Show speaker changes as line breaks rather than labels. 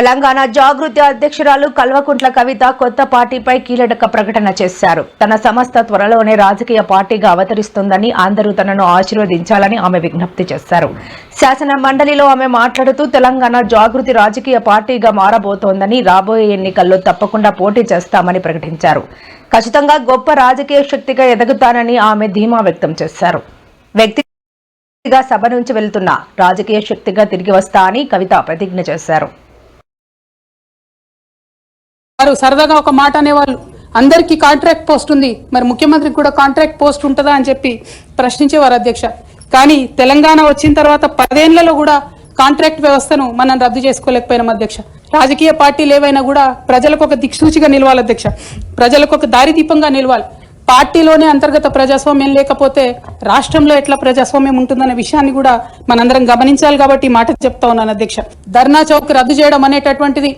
తెలంగాణ జాగృతి అధ్యక్షురాలు కల్వకుంట్ల కవిత కొత్త పార్టీపై కీలక ప్రకటన చేశారు. తన సంస్థ త్వరలోనే రాజకీయ పార్టీగా అవతరిస్తుందని అందరూ తనను ఆశీర్వదించాలని ఆమె విజ్ఞప్తి చేశారు. శాసన మండలిలో ఆమె మాట్లాడుతూ తెలంగాణ జాగృతి రాజకీయ పార్టీగా మారబోతోందని రాబోయే ఎన్నికల్లో తప్పకుండా పోటీ చేస్తామని ప్రకటించారు. ఖచ్చితంగా గొప్ప రాజకీయ శక్తిగా ఎదుగుతానని ఆమె ధీమా వ్యక్తం చేశారు. వ్యక్తిగా సభ నుంచి వెళ్తున్న రాజకీయ శక్తిగా తిరిగి వస్తా అని కవిత ప్రతిజ్ఞ చేశారు.
వారు సరదాగా ఒక మాట అనేవాళ్ళు. అందరికీ కాంట్రాక్ట్ పోస్ట్ ఉంది. మరి ముఖ్యమంత్రికి కూడా కాంట్రాక్ట్ పోస్ట్ ఉంటుందా అని చెప్పి ప్రశ్నించేవారు అధ్యక్ష. కానీ తెలంగాణ వచ్చిన తర్వాత పదేళ్ళలో కూడా కాంట్రాక్ట్ వ్యవస్థను మనం రద్దు చేసుకోలేకపోయినాం అధ్యక్ష. రాజకీయ పార్టీలు ఏవైనా కూడా ప్రజలకు ఒక దిక్సూచిగా నిలవాలి అధ్యక్ష. ప్రజలకు ఒక దారిదీపంగా నిలవాలి. పార్టీలోనే అంతర్గత ప్రజాస్వామ్యం లేకపోతే రాష్ట్రంలో ఎట్లా ప్రజాస్వామ్యం ఉంటుందనే విషయాన్ని కూడా మనందరం గమనించాలి కాబట్టి మాట చెప్తా ఉన్నాను అధ్యక్ష. ధర్నా చౌక్ రద్దు చేయడం అనేటటువంటిది